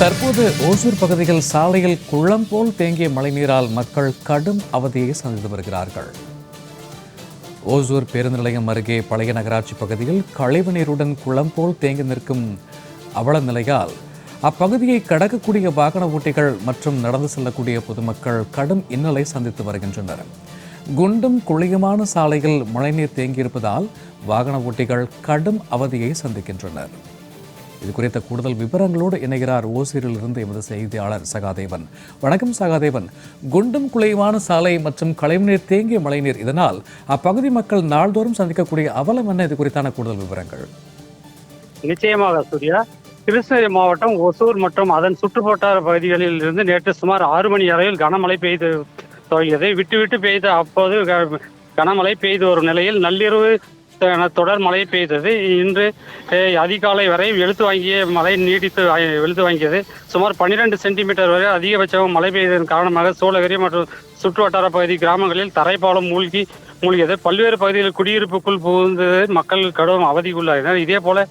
தற்போது ஓசூர் பகுதியில் சாலையில் குளம் போல் தேங்கிய மழைநீரால் மக்கள் கடும் அவதியை சந்தித்து வருகிறார்கள். ஓசூர் பேருந்து நிலையம் அருகே பழைய நகராட்சி பகுதியில் கழிவு நீருடன் குளம் போல் தேங்கி நிற்கும் அவல நிலையால் அப்பகுதியை கடக்கக்கூடிய வாகன ஓட்டிகள் மற்றும் நடந்து செல்லக்கூடிய பொதுமக்கள் கடும் இன்னலை சந்தித்து வருகின்றனர். குண்டும் குழியுமான சாலையில் மழைநீர் தேங்கியிருப்பதால் வாகன ஓட்டிகள் கடும் அவதியை சந்திக்கின்றனர். இது குறித்த கூடுதல் விவரங்களோடு இணைகிறார் ஓசூரிலிருந்து எமது செய்தியாளர் சகாதேவன். வணக்கம் சகாதேவன். குண்டும் குலைவான சாலை மற்றும் கழிவுநீர் தேங்கிய மழைநீர் இதனால் அப்பகுதி மக்கள் நாள்தோறும் சந்திக்கக்கூடிய அவலம் என்ன? இது குறித்தான கூடுதல் விவரங்கள். நிச்சயமாக சூர்யா. கிருஷ்ணகிரி மாவட்டம் ஒசூர் மற்றும் அதன் சுற்றுவட்டார பகுதிகளில் இருந்து நேற்று சுமார் ஆறு மணி அளவில் கனமழை பெய்து தொடங்கியது விட்டு விட்டு பெய்த அப்போது க- கனமழை பெய்து வரும் நிலையில் நள்ளிரவு தொடர் மழை பெய்தது. இன்று அதிகாலை வரை வெளுத்து வாங்கிய மழை நீடித்து வெளுத்து வாங்கியது. சுமார் 12 சென்டிமீட்டர் வரை அதிகபட்சம் மழை பெய்ததன் காரணமாக சூளகிரி மற்றும் சுற்றுவட்டார பகுதி கிராமங்களில் தரைப்பாலம் மூழ்கி மூழ்கியது. பல்வேறு பகுதிகளில் குடியிருப்புக்குள் புகுந்து மக்கள் கடும் அவதிக்குள்ளாயினர். இதே போல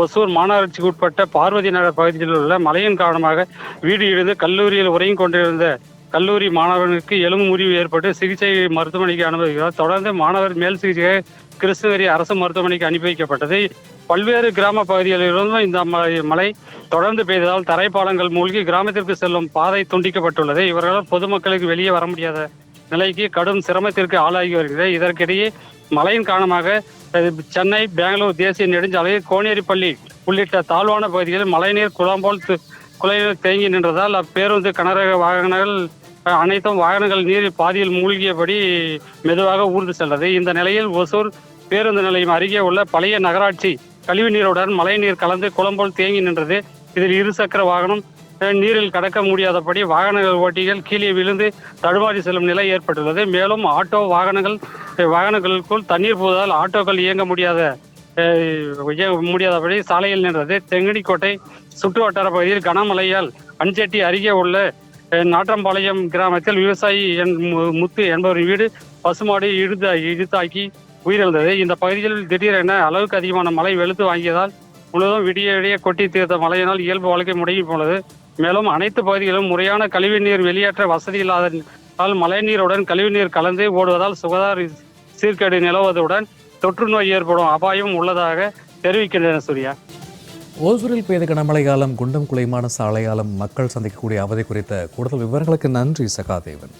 ஒசூர் மாநகராட்சிக்கு உட்பட்ட பார்வதி நகர் பகுதியில் உள்ள மழையின் காரணமாக வீடு இழுந்து கல்லூரியில் உறையும் கொண்டிருந்த கல்லூரி மாணவனுக்கு எலும்பு முறிவு ஏற்பட்டு சிகிச்சை மருத்துவமனைக்கு அனுமதிக்கிறார் தொடர்ந்து மாணவர் மேல் சிகிச்சை கிருஷ்ணகிரி அரசு மருத்துவமனைக்கு அனுப்பி வைக்கப்பட்டது. பல்வேறு கிராம பகுதிகளிலிருந்தும் இந்த மழை- தொடர்ந்து பெய்ததால் தரைப்பாலங்கள் மூழ்கி கிராமத்திற்கு செல்லும் பாதை துண்டிக்கப்பட்டுள்ளது. இவர்களால் பொதுமக்களுக்கு வெளியே வர முடியாத நிலைக்கு கடும் சிரமத்திற்கு ஆளாகி வருகிறது. இதற்கிடையே மழையின் காரணமாக சென்னை பெங்களூர் தேசிய நெடுஞ்சாலை கோனேரிப்பள்ளி உள்ளிட்ட தாழ்வான பகுதிகளில் மழைநீர் குளம் போல் து- தேங்கி நின்றதால் அப்பேருந்து கனரக வாகனங்கள் அனைத்தும் வாகனங்கள் நீரில் பாதியில் மூழ்கியபடி மெதுவாக ஊர்ந்து சென்றது. இந்த நிலையில் ஒசூர் பேருந்து நிலையம் அருகே உள்ள பழைய நகராட்சி கழிவு நீருடன் மழை நீர் கலந்து குளம்போல் தேங்கி நின்றது. இதில் இருசக்கர வாகனம் நீரில் கடக்க முடியாதபடி வாகனங்கள் ஓட்டிகள் கீழே விழுந்து தடுமாறி செல்லும் நிலை ஏற்பட்டுள்ளது. மேலும் ஆட்டோ வாகனங்கள் வாகனங்களுக்குள் தண்ணீர் போவதால் ஆட்டோக்கள் இயங்க முடியாத முடியாதபடி சாலையில் நின்றது. தெங்கடிக்கோட்டை சுற்று வட்டார பகுதியில் கனமழையால் அஞ்செட்டி அருகே உள்ள நாற்றம்பாளையம் கிராமத்தில் விவசாயி என் மு- முத்து என்பவரின் வீடு பசுமாடு இழுத்து இழுத்தாக்கி உயிரிழந்தது. இந்த பகுதியில் திடீரென அளவுக்கு அதிகமான மழை வெளுத்து வாங்கியதால் முழுவதும் விடிய விடிய கொட்டி தீர்த்த மழையினால் இயல்பு வாழ்க்கை முடங்கி போனது. மேலும் அனைத்து பகுதிகளிலும் முறையான கழிவு நீர் வெளியேற்ற வசதி இல்லாததால் மழைநீருடன் கழிவு நீர் கலந்து ஓடுவதால் சுகாதார சீர்கேடு நிலவுவதுடன் தொற்று நோய் ஏற்படும் அபாயம் உள்ளதாக தெரிவிக்கின்றன சூர்யா. ஓசூரில் பெய்த கனமழை காலம் குண்டும் குலைமான சாலையாலும் மக்கள் சந்திக்கக்கூடிய அவதி குறித்த கூடுதல் விவரங்களுக்கு நன்றி சகாதேவன்.